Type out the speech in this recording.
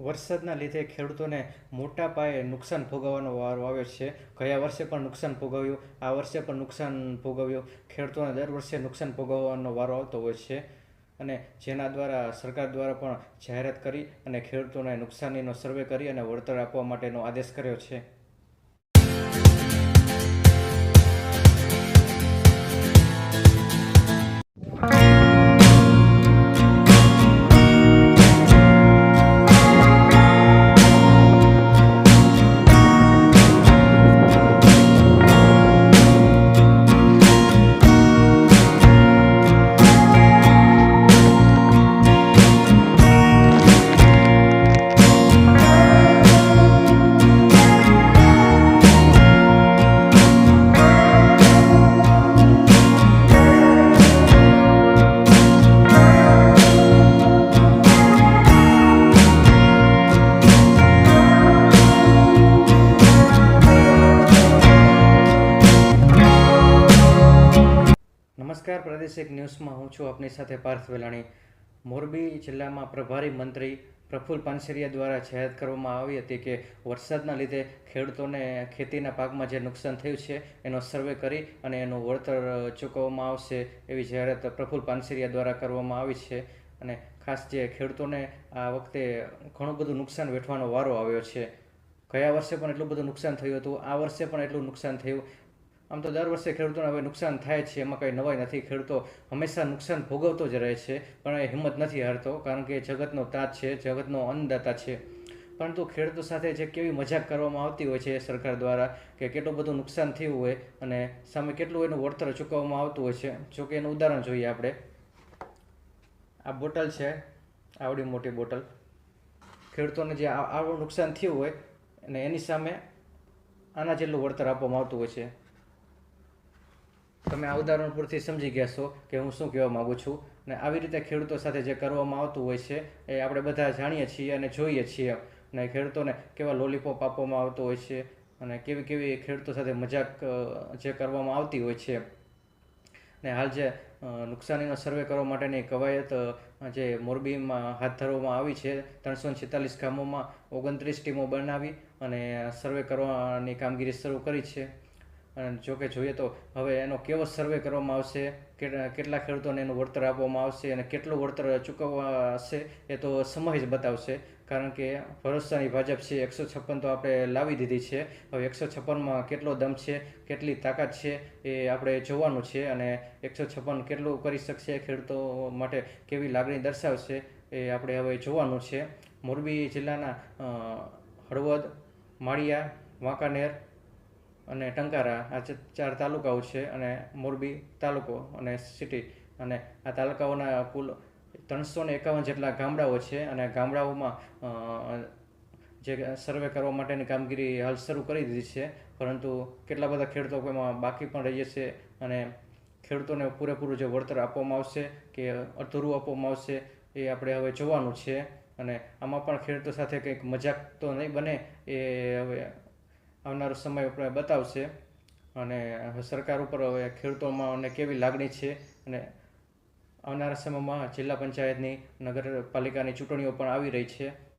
વરસાદના લીધે ખેડૂતોને મોટા પાયે નુકસાન ભોગવવાનો વારો આવ્યો છે. ગયા વર્ષે પણ નુકસાન ભોગવ્યું, આ વર્ષે પણ નુકસાન ભોગવ્યું. ખેડૂતોને દર વર્ષે નુકસાન ભોગવવાનો વારો આવતો હોય છે અને જેના દ્વારા સરકાર દ્વારા પણ જાહેરાત કરી અને ખેડૂતોને નુકસાનીનો સર્વે કરી અને વળતર આપવા માટેનો આદેશ કર્યો છે. નમસ્કાર, પ્રાદેશિક ન્યૂઝમાં હું છું આપની સાથે પાર્થ વેલાણી. મોરબી જિલ્લામાં પ્રભારી મંત્રી પ્રફુલ પાનસેરિયા દ્વારા જાહેરાત કરવામાં આવી હતી કે વરસાદના લીધે ખેડૂતોને ખેતીના પાકમાં જે નુકસાન થયું છે, એનો સર્વે કરી અને એનું વળતર ચૂકવવામાં આવશે એવી જાહેરાત પ્રફુલ પાનસેરિયા દ્વારા કરવામાં આવી છે અને ખાસ જે ખેડૂતોને આ વખતે ઘણું બધું નુકસાન વેઠવાનો વારો આવ્યો છે. ગયા વર્ષે પણ એટલું બધું નુકસાન થયું હતું, આ વર્ષે પણ એટલું નુકસાન થયું. આમ તો દર વર્ષે ખેડૂતોને હવે નુકસાન થાય છે, એમાં કંઈ નવાઈ નથી. ખેડૂતો હંમેશા નુકસાન ભોગવતો જ રહે છે, પણ એ હિંમત નથી હારતો, કારણ કે જગતનો તાત છે, જગતનો અન્નદાતા છે. પરંતુ ખેડૂતો સાથે જે કેવી મજાક કરવામાં આવતી હોય છે સરકાર દ્વારા, કે કેટલું બધું નુકસાન થયું હોય અને સામે કેટલું એનું વળતર ચૂકવવામાં આવતું હોય છે, જો કે એનું ઉદાહરણ જોઈએ આપણે. આ બોટલ છે, આવડી મોટી બોટલ. ખેડૂતોને જે આવું નુકસાન થયું હોય અને એની સામે આના જેટલું વળતર આપવામાં આવતું હોય છે. તમે આ ઉદાહરણ પૂરથી સમજી ગયા છો કે હું શું કહેવા માગું છું. અને આવી રીતે ખેડૂતો સાથે જે કરવામાં આવતું હોય છે, એ આપણે બધા જાણીએ છીએ અને જોઈએ છીએ. અને ખેડૂતોને કેવા લોલીપોપ આપવામાં આવતો હોય છે અને કેવી કેવી ખેડૂતો સાથે મજાક જે કરવામાં આવતી હોય છે. ને હાલ જે નુકસાનીનો સર્વે કરવા માટેની કવાયત જે મોરબીમાં હાથ ધરવામાં આવી છે, ત્રણસો છેતાલીસ ગામોમાં ઓગણત્રીસ ટીમો બનાવી અને સર્વે કરવાની કામગીરી શરૂ કરી છે. અને જો કે જોઈએ તો હવે એનો કેવો સર્વે કરવામાં આવશે કેટલા ખેડૂતોને એનું વળતર આપવામાં આવશે અને કેટલું વળતર ચૂકવવા હશે એ તો સમય જ બતાવશે. કારણ કે ભરોસાની ભાજપ છે, એકસો છપ્પન તો આપણે લાવી દીધી છે. હવે એકસો છપ્પનમાં કેટલો દમ છે, કેટલી તાકાત છે એ આપણે જોવાનું છે અને એકસો છપ્પન કેટલું કરી શકશે ખેડૂતો માટે કેવી લાગણી દર્શાવશે એ આપણે હવે જોવાનું છે. મોરબી જિલ્લાના હળવદ, માળિયા, વાંકાનેર અને ટંકારા, આ ચાર તાલુકાઓ છે અને મોરબી તાલુકો અને સિટી. અને આ તાલુકાઓના કુલ ત્રણસો ને એકાવન જેટલા ગામડાઓ છે અને ગામડાઓમાં જે સર્વે કરવા માટેની કામગીરી હાલ શરૂ કરી દીધી છે. પરંતુ કેટલા બધા ખેડૂતો એમાં બાકી પણ રહીએ છે અને ખેડૂતોને પૂરેપૂરું જે વળતર આપવામાં આવશે કે અધૂરું આપવામાં આવશે એ આપણે હવે જોવાનું છે. અને આમાં પણ ખેડૂતો સાથે કંઈક મજાક તો નહીં બને એ હવે આવનારો સમય આપણે બતાવશે. અને સરકાર ઉપર હવે ખેડૂતોમાં અને કેવી લાગણી છે અને આવનારા સમયમાં જિલ્લા પંચાયતની, નગરપાલિકાની ચૂંટણીઓ પણ આવી રહી છે.